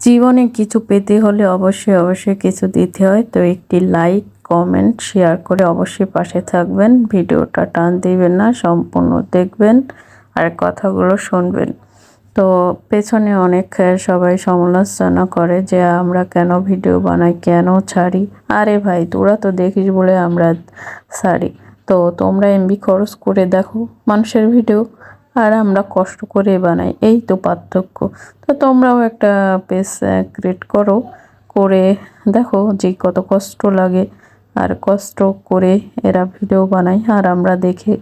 জীবনে কিছু পেতে হলে অবশ্যই অবশ্যই কিছু দিতে হয়। তো একটি লাইক, কমেন্ট, শেয়ার করে অবশ্যই পাশে থাকবেন। ভিডিওটা টান দিবেন না, সম্পূর্ণ দেখবেন আর কথাগুলো শুনবেন। তো পেছনে অনেক সবাই সমালোচনা করে যে আমরা কেন ভিডিও বানাই, কেন ছাড়ি। আরে ভাই, তোরা তো দেখিস বলে আমরা ছাড়ি। তো তোমরা এমবি খরচ করে দেখো মানুষের ভিডিও। আর আমরা কষ্ট করে বানাই, এই তো পার্থক্য। তো তোমরাও একটা পেজ ক্রিয়েট করো, করে দেখো যে কত কষ্ট লাগে। আর কষ্ট করে এরা ভিডিও বানায়, আর আমরা দেখে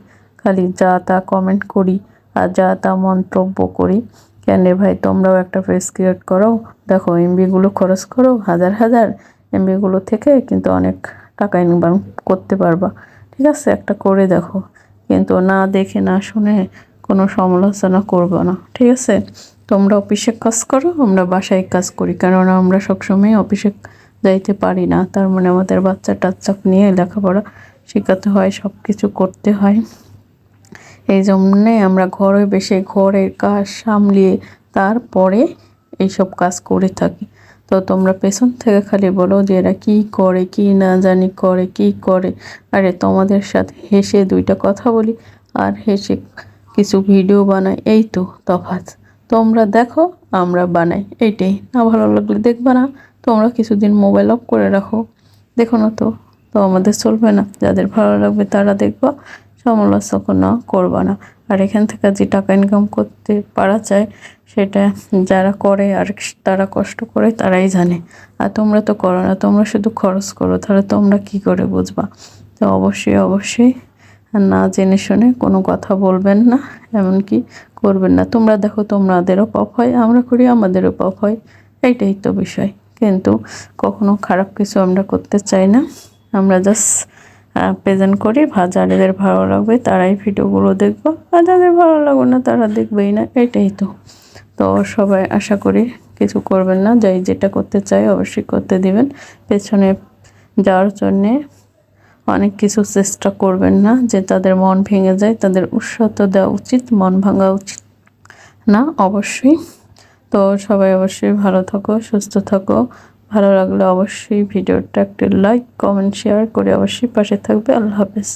খালি যা তা কমেন্ট করি আর যা তা মন্তব্য করি। কেন রে ভাই, তোমরাও একটা পেজ ক্রিয়েট করো। দেখো এমবিগুলো খরচ করো হাজার হাজার এমবিগুলো থেকে কিন্তু অনেক টাকা ইনকাম করতে পারবা। ঠিক আছে, একটা করে দেখো। কিন্তু না দেখে না শুনে কোনো সমালোচনা করব না, ঠিক আছে? তোমরা অফিসে কাজ করো, আমরা বাসায় কাজ করি, কেননা আমরা সবসময় অফিসে যাইতে পারি না। তার মানে আমাদের বাচ্চা টাচ্চা নিয়ে লেখাপড়া শেখাতে হয় সব কিছু করতে হয়। এই জন্যে আমরা ঘরে বেশি ঘরের কাজ সামলিয়ে তারপরে এইসব কাজ করে থাকি। তো তোমরা পেছন থেকে খালি বলো যে এরা কী করে, কি না জানি করে, কি করে? আরে তোমাদের সাথে হেসে দুইটা কথা বলি, আর হেসে কিছু ভিডিও বানাই, এই তো তফাৎ। তোমরা দেখো, আমরা বানাই, এইটাই। না ভালো লাগলে দেখবে না, তোমরা কিছুদিন মোবাইল অফ করে রাখো। দেখো না তো তো আমাদের চলবে না। যাদের ভালো লাগবে তারা দেখবা সমালোচনা করবা না। আর এখান থেকে যে টাকা ইনকাম করতে পারা যায়, সেটা যারা করে আর তারা কষ্ট করে, তারাই জানে। আর তোমরা তো করো না, তোমরা শুধু খরচ করো, তাহলে তোমরা কি করে বুঝবা? তো অবশ্যই অবশ্যই না জেনে শুনে কোনো কথা বলবেন না, এমনকি করবেন না। তোমরা দেখো তোমাদেরও পপ হয়, আমরা করি, আমাদেরও পপ হয়। এইটাই তো বিষয়। কিন্তু কখনো খারাপ কিছু আমরা করতে চাই না। আমরা জাস্ট প্রেজেন্ট করি, যাদের ভালো লাগবে তারাই ভিডিওগুলো দেখব, আর যাদের ভালো লাগবে না তারা দেখবেই না, এটাই তো। তো সবাই আশা করি কিছু করবেন না, যাই যেটা করতে চাই অবশ্যই করতে দিবেন। পেছনে যাওয়ার জন্যে অনেক কিছু চেষ্টা করবেন না যে তাদের মন ভেঙে যায়, তাদের উৎসাহ দেওয়া উচিত, মন ভাঙা উচিত না অবশ্যই। তো সবাই অবশ্যই ভালো থাকো, সুস্থ থাকো। ভালো লাগলে অবশ্যই ভিডিওটা একটি লাইক কমেন্ট শেয়ার করে অবশ্যই পাশে থাকবে। আল্লাহ হাফেজ।